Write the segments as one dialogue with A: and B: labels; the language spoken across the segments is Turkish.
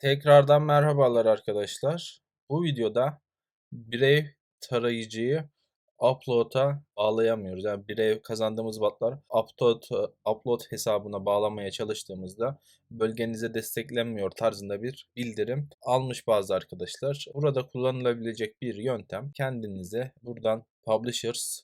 A: Tekrardan merhabalar arkadaşlar. Bu videoda Brave tarayıcıyı Upload'a bağlayamıyoruz. Yani Brave kazandığımız batlar Upload, Upload hesabına bağlamaya çalıştığımızda bölgenize desteklenmiyor tarzında bir bildirim almış bazı arkadaşlar. Burada kullanılabilecek bir yöntem kendinize buradan publishers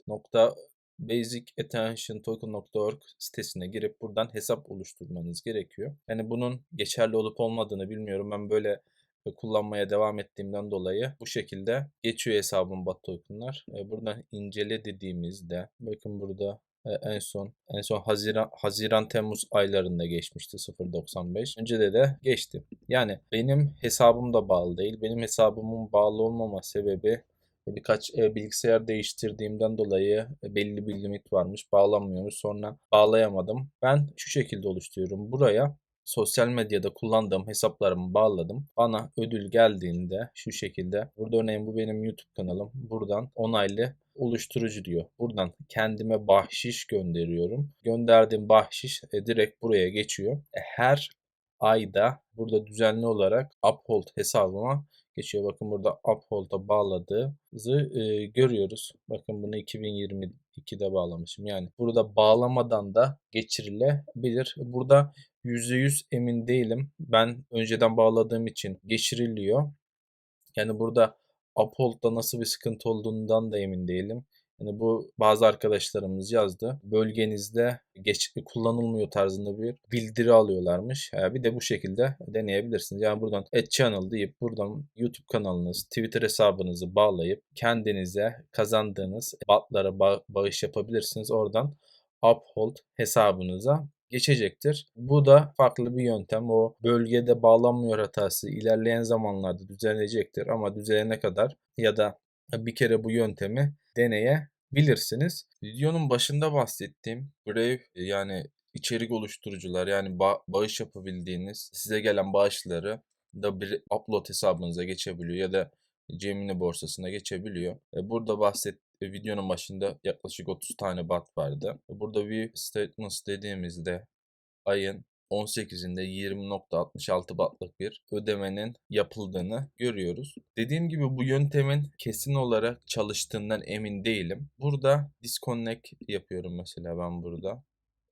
A: basicattentiontoken.org sitesine girip buradan hesap oluşturmanız gerekiyor. Yani bunun geçerli olup olmadığını bilmiyorum. Ben böyle e, kullanmaya devam ettiğimden dolayı bu şekilde geçiyor hesabım BAT tokenlar. E, buradan incele dediğimizde bakın burada e, en son en son Haziran Haziran Temmuz aylarında geçmişti 0.95. Önce de de geçti. Yani benim hesabım da bağlı değil. Benim hesabımın bağlı olmama sebebi birkaç e, bilgisayar değiştirdiğimden dolayı e, belli bir limit varmış. Bağlanmıyormuş. Sonra bağlayamadım. Ben şu şekilde oluşturuyorum. Buraya sosyal medyada kullandığım hesaplarımı bağladım. Bana ödül geldiğinde şu şekilde burada örneğin bu benim YouTube kanalım. Buradan onaylı oluşturucu diyor. Buradan kendime bahşiş gönderiyorum. Gönderdiğim bahşiş e, direkt buraya geçiyor. E, her ayda burada düzenli olarak Uphold hesabıma geçiyor. Bakın burada Uphold'a bağladığımızı e, görüyoruz. Bakın bunu 2022'de bağlamışım. Yani burada bağlamadan da geçirilebilir. Burada %100 emin değilim. Ben önceden bağladığım için geçiriliyor. Yani burada Uphold'da nasıl bir sıkıntı olduğundan da emin değilim. Yani bu bazı arkadaşlarımız yazdı. Bölgenizde geç kullanılmıyor tarzında bir bildiri alıyorlarmış. Yani bir de bu şekilde deneyebilirsiniz. Yani buradan Add Channel deyip buradan YouTube kanalınız, Twitter hesabınızı bağlayıp kendinize kazandığınız batlara ba- bağış yapabilirsiniz. Oradan Uphold hesabınıza geçecektir. Bu da farklı bir yöntem. O bölgede bağlanmıyor hatası ilerleyen zamanlarda düzelecektir ama düzelene kadar ya da bir kere bu yöntemi deneyebilirsiniz. Videonun başında bahsettiğim Brave yani içerik oluşturucular yani ba- bağış yapabildiğiniz size gelen bağışları da bir upload hesabınıza geçebiliyor ya da Gemini borsasına geçebiliyor. E, burada bahset videonun başında yaklaşık 30 tane bat vardı. Burada bir statements dediğimizde ayın 18'inde 20.66 batlık bir ödemenin yapıldığını görüyoruz. Dediğim gibi bu yöntemin kesin olarak çalıştığından emin değilim. Burada disconnect yapıyorum mesela ben burada.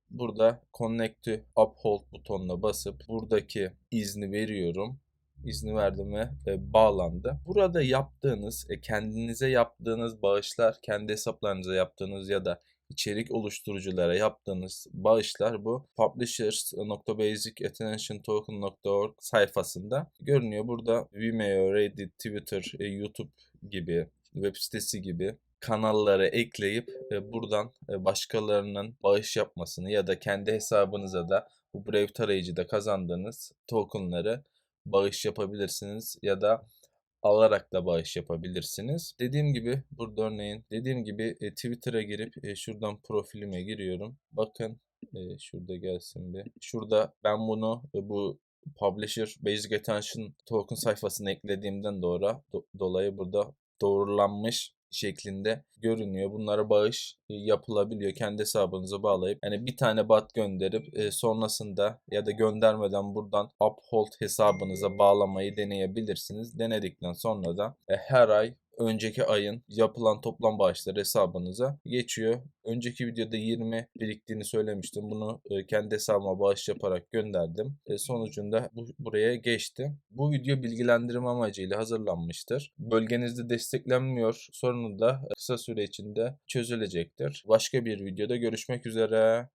A: Burada connect to uphold butonuna basıp buradaki izni veriyorum izni verdim ve bağlandı. Burada yaptığınız, e, kendinize yaptığınız bağışlar, kendi hesaplarınıza yaptığınız ya da içerik oluşturuculara yaptığınız bağışlar bu publishers.basicattentiontoken.org sayfasında görünüyor. Burada Vimeo, Reddit, Twitter, e, YouTube gibi web sitesi gibi kanalları ekleyip e, buradan e, başkalarının bağış yapmasını ya da kendi hesabınıza da bu Brave tarayıcıda kazandığınız tokenları bağış yapabilirsiniz ya da alarak da bağış yapabilirsiniz. Dediğim gibi burada örneğin dediğim gibi e, Twitter'a girip e, şuradan profilime giriyorum. Bakın e, şurada gelsin bir. Şurada ben bunu e, bu Publisher Basic Attention Token sayfasına eklediğimden doğru do, dolayı burada doğrulanmış şeklinde görünüyor. Bunlara bağış e, yapılabiliyor. Kendi hesabınıza bağlayıp yani bir tane bat gönderip e, sonrasında ya da göndermeden buradan uphold hesabınıza bağlamayı deneyebilirsiniz. Denedikten sonra da e, her ay önceki ayın yapılan toplam bağışları hesabınıza geçiyor. Önceki videoda 20 biriktiğini söylemiştim. Bunu e, kendi hesabıma bağış yaparak gönderdim. E, sonucunda bu, buraya geçti. Bu video bilgilendirme amacıyla hazırlanmıştır. Bölgenizde desteklenmiyor sorunu da kısa süre içinde çözülecektir. Başka bir videoda görüşmek üzere.